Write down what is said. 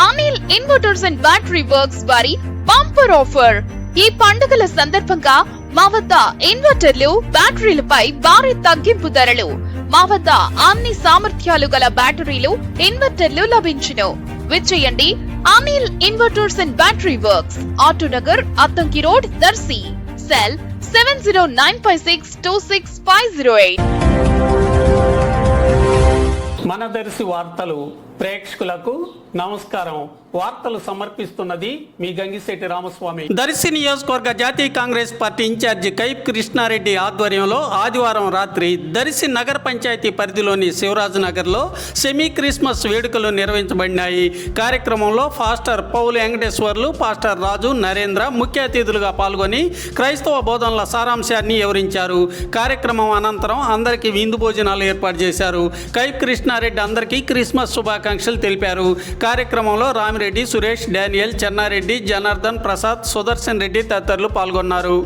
Anil inverters and battery works వారి bumper offer ఈ పండుగల సందర్భంగా మా వద్ద ఇన్వర్టర్లు బ్యాటరీలపై భారీ తగ్గింపు ధరలు. మా వద్ద అన్ని సామర్థ్యాలు గల బ్యాటరీలు ఇన్వర్టర్లు లభించును. విచ్చేయండి Anil inverters and battery works. Autonagar Addanki road Darsi. Cell seven zero nine five six two six five zero eight. మన దర్శి వార్తలు ప్రేక్షకులకు నమస్కారం. వార్తలు సమర్పిస్తున్నది మీ గంగిశెట్టి రామస్వామి. దర్శి నియోజకవర్గ జాతీయ Congress party incharge Kaipa Krishna Reddy ఆధ్వర్యంలో ఆదివారం రాత్రి దర్శి నగర పంచాయతీ పరిధిలోని శివరాజు నగర్లో సెమీ క్రిస్మస్ వేడుకలు నిర్వహించబడినాయి. కార్యక్రమంలో pastor Paul Venkateswarlu pastor Raju Narendra ముఖ్య అతిథులుగా పాల్గొని క్రైస్తవ బోధనల సారాంశాన్ని వివరించారు. కార్యక్రమం అనంతరం అందరికీ విందు భోజనాలు ఏర్పాటు చేశారు. కైప్ కృష్ణారెడ్డి అందరికీ క్రిస్మస్ శుభాకాంక్షలు తెలిపారు. కార్యక్రమంలో రామిరెడ్డి సురేష్ డానియల్ చెన్నారెడ్డి జనార్దన్ ప్రసాద్ సుదర్శన్ రెడ్డి తదితరులు పాల్గొన్నారు.